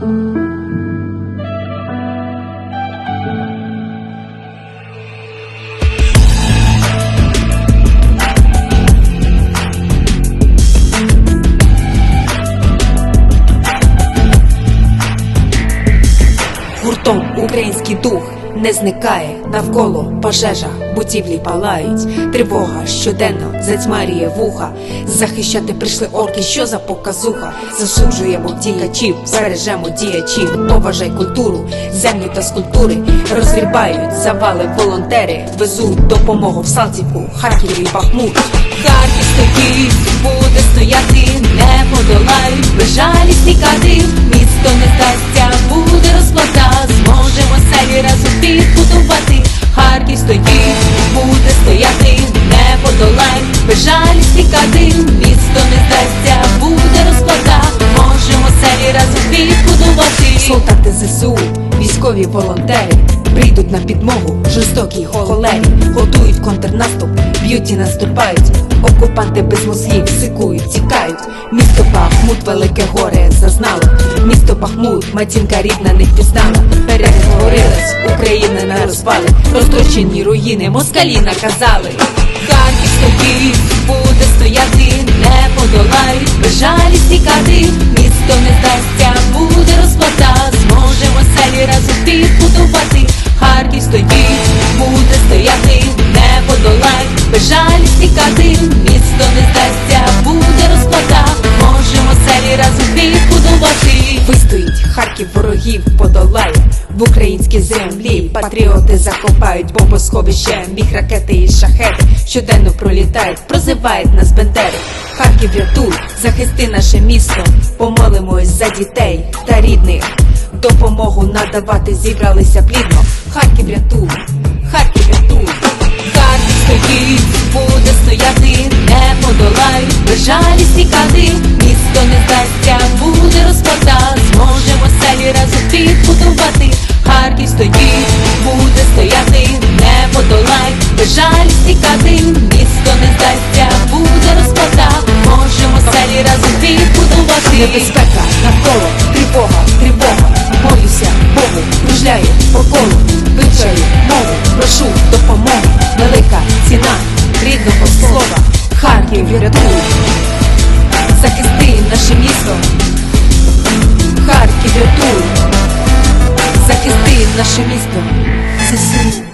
Гуртом український дух. Не зникає навколо пожежа, будівлі палають. Тривога щоденно затьмарює вуха. Захищати прийшли орки, що за показуха. Засуджуємо втікачів, бережемо діячів. Поважай культуру, землю та скульптури. Розрібають завали волонтери, везуть допомогу в Салтівку, Харків і Бахмут. Харків безжалісні кади. Місто не здасться, буде розплата. Можемо селі разом підбудувати. Солдати ЗСУ, військові волонтери. Прийдуть на підмогу жорстокій холері, готують контрнаступ, б'ють і наступають. Окупанти без мозгів сикують, тікають. Місто Бахмут, велике горе зазнало. Місто Бахмут, матінка рідна не впізнала. Перетворилась Україна на розвали, розтрощені руїни, москалі наказали. Буде стояти, Вистоїть, ворогів подолає. В українській землі патріоти закопають бомбосховище, міг ракети і шахети щоденно пролітають, прозивають нас бендери. Харків рятуй, захисти наше місто, помолимось за дітей та рідних. Допомогу надавати зібралися плідно. Харків рятуй, Харків рятуй. Харків стоїть, буде стояти, не подолають, безжалісні кади. Місто не здасться, буде розплата. Зможемо селі разом підбудувати. Харків стоїть, буде стояти, не подолають, безжалісні кади. Місто не здасться, буде розплата. Можемо селі разом підбудувати. Небезпека навколо, тривога, тривога. Молюся, Богу, кружляє по колу, вивчаю мову, прошу допомогу, велика ціна рідного слова. Харків рятуй, захисти наше місто. Харків рятуй, захисти наше місто. ЗСУ